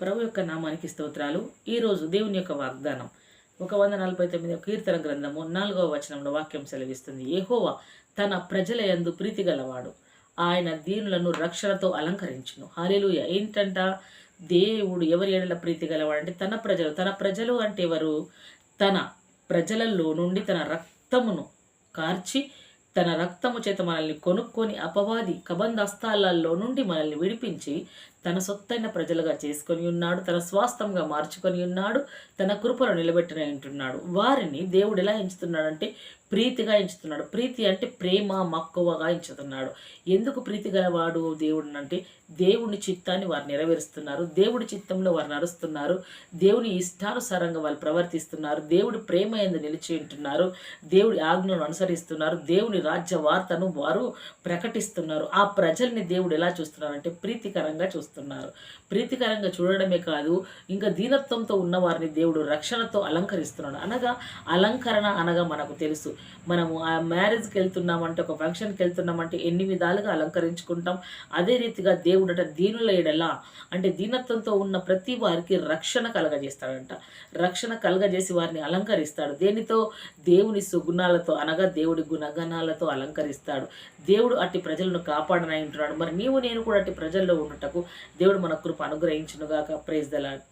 ప్రభు యొక్క నామానికి స్తోత్రాలు. ఈరోజు దేవుని యొక్క వాగ్దానం. ఒక వంద నలభై తొమ్మిది కీర్తన గ్రంథము నాలుగవ వచనంలో వాక్యం సెలవిస్తుంది. ఏహోవా తన ప్రజల యందు ప్రీతి గలవాడు. ఆయన దీనులను రక్షణతో అలంకరించును. హాలేలుయ ఏంటంట? దేవుడు ఎవరి ఏడల ప్రీతి గలవాడంటే తన ప్రజలు. తన ప్రజలు అంటే ఎవరు? తన ప్రజలలో నుండి తన రక్తమును కార్చి తన రక్తము చేత మనల్ని కొనుక్కొని అపవాది కబంధస్తాలలో నుండి మనల్ని విడిపించి తన సొత్తైన ప్రజలుగా చేసుకొని ఉన్నాడు తన స్వాస్థంగా మార్చుకొని ఉన్నాడు తన కృపను నిలబెట్టిన ఉంటున్నాడు. వారిని దేవుడు ఎలా ఎంచుతున్నాడంటే ప్రీతిగా ఎంచుతున్నాడు. ప్రీతి అంటే ప్రేమ మక్కువగా ఎంచుతున్నాడు. ఎందుకు ప్రీతి గలవాడు దేవుడు అంటే దేవుని చిత్తాన్ని వారు నెరవేరుస్తున్నారు. దేవుడి చిత్తంలో వారు నడుస్తున్నారు. దేవుని ఇష్టానుసారంగా వాళ్ళు ప్రవర్తిస్తున్నారు. దేవుడి ప్రేమ ఎందు నిలిచి ఉంటున్నారు. దేవుడి ఆజ్ఞను అనుసరిస్తున్నారు. దేవుని రాజ్య వార్తను వారు ప్రకటిస్తున్నారు. ఆ ప్రజల్ని దేవుడు ఎలా చూస్తున్నారంటే ప్రీతికరంగా చూస్తున్నారు. ప్రీతికరంగా చూడడమే కాదు ఇంకా దీనత్వంతో ఉన్న వారిని దేవుడు రక్షణతో అలంకరిస్తున్నాడు. అనగా అలంకరణ అనగా మనకు తెలుసు. మనము ఆ మ్యారేజ్కి వెళ్తున్నామంటే ఒక ఫంక్షన్కి వెళ్తున్నామంటే ఎన్ని విధాలుగా అలంకరించుకుంటాం. అదే రీతిగా దేవుడట దీనుల ఎడలా అంటే దీనత్వంతో ఉన్న ప్రతి వారికి రక్షణ కలగజేస్తాడంట. రక్షణ కలగజేసి వారిని అలంకరిస్తాడు. దేనితో? దేవుని సుగుణాలతో అనగా దేవుడి గుణగణాలతో అలంకరిస్తాడు. దేవుడు అట్టి ప్రజలను కాపాడనై ఉంటున్నాడు మరి నీవు నేను కూడా అట్టి ప్రజల్లో ఉన్నటకు దేవుడు మన కృప అనుగ్రహించునుగాక. Praise the Lord